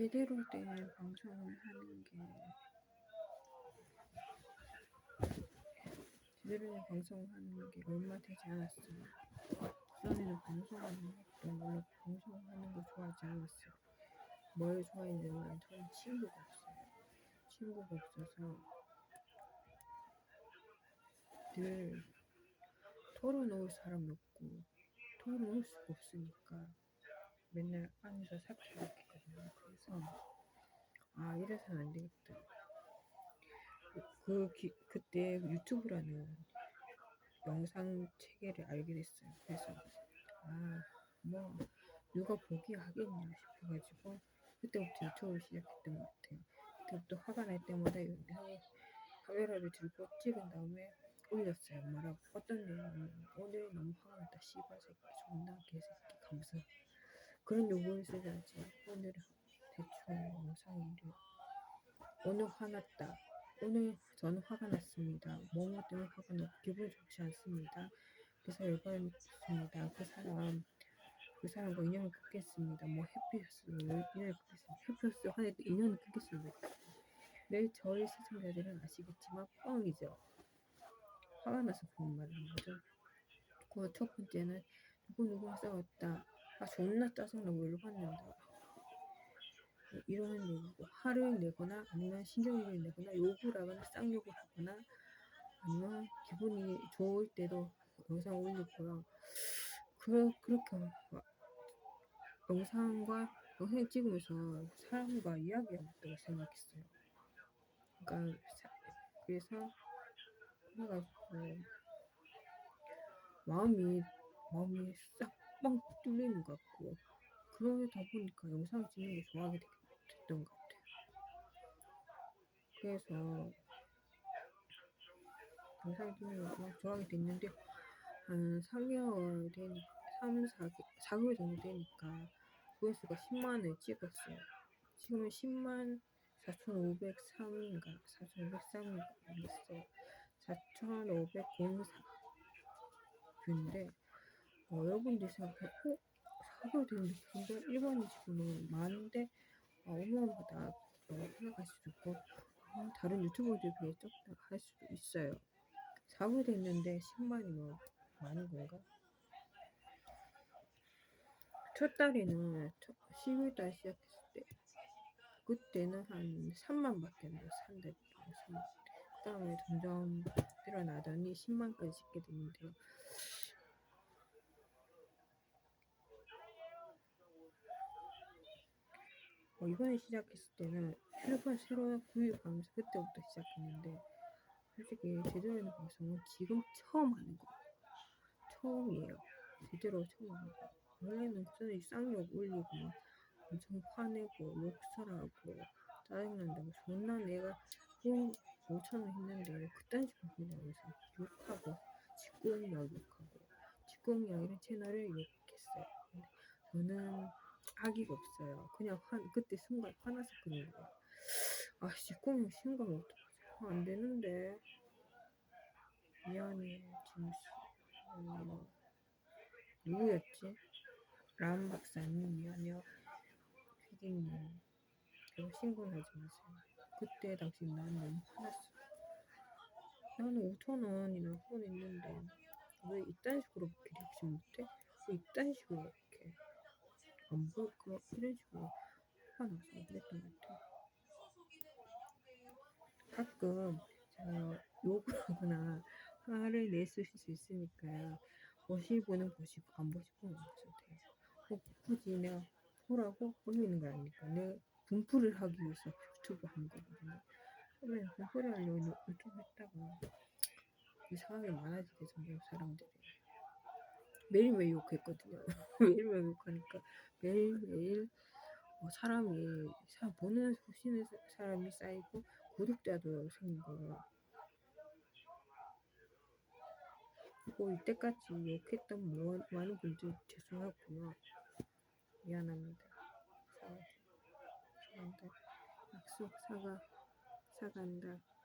제대로 된 방송을 하는 게 제대로 된 방송을 하는 게 얼마 되지 않았어요. 그전에는 방송하는 것도 물론 방송하는 거 좋아하지 않았어요. 뭘 좋아했냐면 저는 친구가 없어요. 친구가 없어서 늘 털어놓을 사람이 없고 털어놓을 수가 없으니까 맨날 안에서 아 이래서는 안 되겠다. 그, 그 기, 그때 유튜브라는 영상 체계를 알게 됐어요. 그래서 아 뭐 누가 보기 하겠냐 싶어가지고 그때부터 유튜브를 시작했던 것 같아요. 그때부터 화가 날 때마다 영상에 카메라를 들고 찍은 다음에 올렸어요. 뭐라고 어떤 내용은 오늘 너무 화가 났다 씨발 새끼 존나 개새끼 감사 그런 욕을 쓰든지 오늘 대충 영상 이를 오늘 화났다 오늘 저는 화가 났습니다. 뭐뭐 때문에 화가 났고 기분이 좋지 않습니다. 그래서 열받습니다. 그 사람 그 사람과 인연을 끊겠습니다. 뭐 해피였어요. 인연을 끊겠습니다. 화낼 때 인연을 끊겠습니다. 네, 저희 시청자들은 아시겠지만 뻥이죠. 화가 나서 그런 말을 한 거죠. 그 첫 번째는 누구누구랑 싸웠다. 아 존나 짜증나고 열받는다. 이런 얘기고 화를 내거나 아니면 신경을 내거나 하거나 쌍욕을 하거나 아니면 기분이 좋을 때도 영상 올리고요. 그, 그렇게 막 영상과 영상 찍으면서 사람과 이야기하겠다고 생각했어요. 그러니까 사- 그래서 그래가지고 마음이 마음이 싹 뻥 뚫리는 것 같고 그러다 보니까 영상 찍는 걸 좋아하게 되- 됐던 것 같아요. 그래서 영상 찍는 걸 좋아하게 됐는데 한 3개월 되니 3, 4, 4개월 정도 되니까 조회수가 10만을 찍었어요. 지금은 10만 4,503인가 4,503인가 모르겠어요. 4,504 뷰인데 어, 여러분들이 생각해 어? 4개월 됐는데 뷰가 일반인 치고는 많은데 어, 라고 생각할 수도 있고 어, 다른 유튜버들 비해 적다 할 수도 있어요. 4개월 됐는데 10만이면 많은 건가? 첫 달에는 11달 시작했을 때 그때는 한 3만 밖에 안 돼요. 한달 동안 3만. 그 다음에 점점 늘어나더니 10만까지 찍게 됐는데요. 어, 이번에 시작했을 때는 휴대폰 새로 구입하면서 그때부터 시작했는데 솔직히 제대로 된 방송은 지금 처음 하는 거예요. 처음이에요. 제대로 처음 하는 거. 원래는 그전에 쌍욕 올리고 막 엄청 화내고 욕설하고 짜증난다고 존나 내가 돈 5천 원 했는데 그딴 식으로 여기서 욕하고 직공약 욕하고 직공약 이런 채널을 욕했어요. 근데 저는 악의가 없어요. 그냥 화, 그때 순간 화나서 그런 거예요. 아 직공약 신고 어떡하지? 안 되는데 미안해 진수. 어, 누구였지? 람 박사님 미안해요. 피디님 제가 신고는 하지 마세요. 그때 당시 난 너무 화났어. 나는 5천 원이나 후원 했는데 왜 이딴 식으로 리액션 못해? 왜 이딴 식으로 안? 이런 식으로 화가 나서 그랬던 것 같아요. 가끔 제가 욕을 하거나 화를 냈을 수 있으니까요. 분은 보시고 안안 보셔도 돼요. 뭐 굳이 내가 보라고 올리는 거 아니니까 내가 분풀을 하기 위해서 유튜브 하는 거거든요. 그러면 분풀을 하려고 유튜브 했다가 이상하게 많아지게 점점 사람들이 매일매일 욕했거든요. 매일매일 욕하니까 매일매일 어, 사람이 사람 보는 보시는 사람이 쌓이고 구독자도 거예요. 그리고 이때까지 욕했던 뭐, 많은 분들 죄송하고요. 미안합니다. 사과, 사과한다. 약속 사과, 사과한다.